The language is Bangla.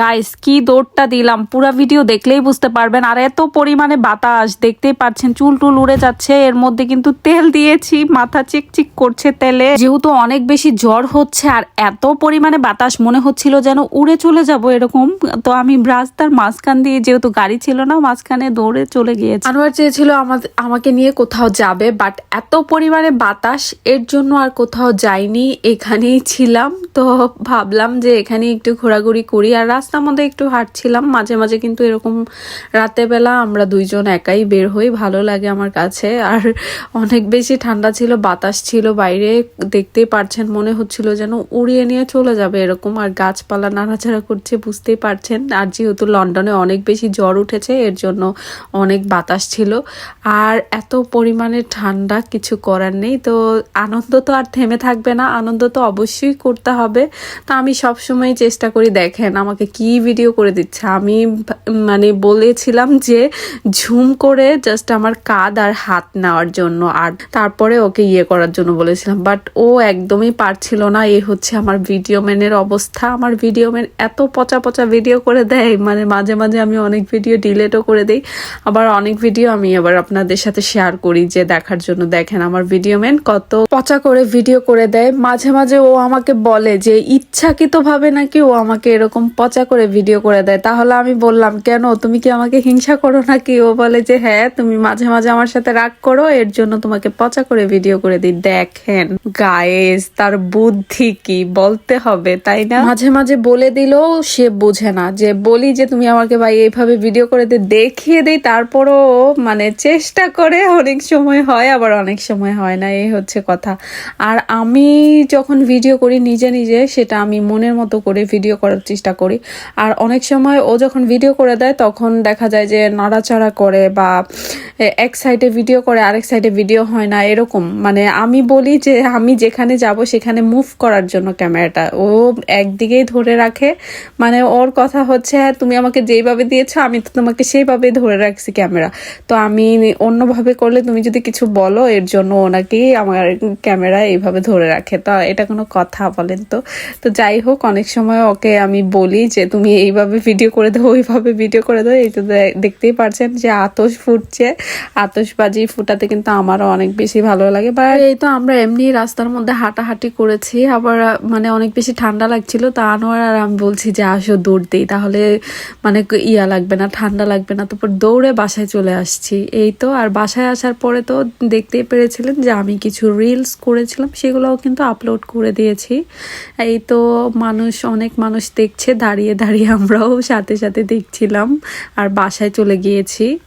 গাইস কি দৌড়টা দিলাম? পুরো ভিডিও দেখলেই বুঝতে পারবেন। আর এত পরিমাণে বাতাস, দেখতেই পাচ্ছেন, চুল টুল উড়ে যাচ্ছে। এর মধ্যে কিন্তু তেল দিয়েছি, মাথা চিকচিক করছে তেলে। যেহেতু অনেক বেশি জ্বর হচ্ছে আর এত পরিমাণে বাতাস, মনে হচ্ছিল যেন উড়ে চলে যাব এরকম। তো আমি রাস্তার মাঝখান দিয়ে, যেহেতু গাড়ি ছিল না, মাঝখানে দৌড়ে চলে গিয়েছি। আনোয়ার চেয়েছিল আমাকে নিয়ে কোথাও যাবে বাট এত পরিমাণে বাতাস, এর জন্য আর কোথাও যাইনি, এখানেই ছিলাম। তো ভাবলাম যে এখানে একটু ঘোরাঘুরি করি। আর রাস্তার মধ্যে একটু হাঁটছিলাম। মাঝে মাঝে কিন্তু এরকম রাতে বেলা আমরা দুইজন একাই বের হই, ভালো লাগে আমার কাছে। আর অনেক বেশি ঠান্ডা ছিল, বাতাস ছিল, বাইরে দেখতেই পারছেন, মনে হচ্ছিল যেন উড়িয়ে নিয়ে চলে যাবে এরকম। আর গাছপালা নাড়াচাড়া করছে, বুঝতেই পারছেন। আর যেহেতু লন্ডনে অনেক বেশি জ্বর উঠেছে, এর জন্য অনেক বাতাস ছিল। আর এত পরিমাণে ঠান্ডা কিছু করার নেই। তো আনন্দ তো আর থেমে থাকবে না, আনন্দ তো অবশ্যই করতে হবে। তা আমি সবসময় চেষ্টা করি, দেখেন আমাকে কি ভিডিও করে দিচ্ছে? আমি মানে বলেছিলাম যে ঝুম করে জাস্ট আমার কাঁধ আর হাত নেওয়ার জন্য আর তারপরে ওকে ইয়ে করার জন্য বলেছিলাম। বাট ও একদমই পারছিল না। এই হচ্ছে আমার ভিডিও ম্যানের অবস্থা। আমার ভিডিও ম্যান এত পচা পচা ভিডিও করে দেয়। মানে মাঝে মাঝে আমি অনেক ভিডিও ডিলেটও করে দেই। আবার অনেক ভিডিও আমি আবার আপনাদের সাথে শেয়ার করি যে দেখার জন্য। দেখেন আমার ভিডিও ম্যান কত পচা করে ভিডিও করে দেয়। মাঝে মাঝে ও আমাকে বলে যে ইচ্ছাকৃত ভাবে নাকি ও আমাকে এরকম পচা করে ভিডিও করে দেয়। তাহলে আমি বললাম, কেন? তুমি কি আমাকে হিংসা করো নাকি? ও বলে যে হ্যাঁ তুমি মাঝে মাঝে আমার সাথে রাগ করো, এর জন্য তোমাকে পচা করে ভিডিও করে দিই। দেখেন গায়েস তার বুদ্ধি কি বলতে হবে, তাই না? মাঝে মাঝে বলে দিলেও সে বোঝে না। যে বলি যে, তুমি আমাকে ভাই এইভাবে ভিডিও করে দে, দেখিয়ে দিই, তারপরও মানে চেষ্টা করে অনেক সময় হয়, আবার অনেক সময় হয় না, এই হচ্ছে কথা। আর আমি যখন ভিডিও করি নিজে নিজে, সেটা আমি মনের মতো করে ভিডিও করার চেষ্টা করি। আর অনেক সময় ও যখন ভিডিও করে দেয়, তখন দেখা যায় যে নাড়াচাড়া করে বা এক সাইডে ভিডিও করে, আরেক সাইডে ভিডিও হয় না, এরকম। মানে আমি বলি যে, আমি যেখানে যাব সেখানে মুভ করার জন্য ক্যামেরাটা ও একদিকেই ধরে রাখে। মানে ওর কথা হচ্ছে হ্যাঁ তুমি আমাকে যেইভাবে দিয়েছ, আমি তো তোমাকে সেইভাবেই ধরে রাখছি ক্যামেরা তো আমি অন্যভাবে করলে তুমি যদি কিছু বলো, এর জন্য ওনাকেই আমার ক্যামেরা এইভাবে ধরে রাখে। তো এটা কোনো কথা বলেন তো? তো যাই হোক, অনেক সময় ওকে আমি বলি যে, তুমি এইভাবে ভিডিও করে দাও, ওইভাবে ভিডিও করে দাও। এই তো দেখতেই পারছেন যে আতস ফুটছে। আতসবাজি ফুটাতে কিন্তু আমারও অনেক বেশি ভালো লাগে বা এই তো আমরা এমনি রাস্তার মধ্যে হাঁটাহাঁটি করেছি, আবার মানে অনেক বেশি ঠান্ডা লাগছিল, তা আনোয়ার আর আমি বলছি যে আসো দৌড় দিই, তাহলে মানে ইয়া লাগবে না, ঠান্ডা লাগবে না, তারপর দৌড়ে বাসায় চলে আসছি। এই তো, আর বাসায় আসার পরে তো দেখতেই পেরেছিলেন যে আমি কিছু রিলস করেছিলাম, সেগুলোও কিন্তু আপলোড করে দিয়েছি। এই তো, মানুষ, অনেক মানুষ দেখছে, দাঁড়িয়ে দাঁড়িয়ে আমরাও সাথে সাথে দেখছিলাম, আর বাসায় চলে গিয়েছি।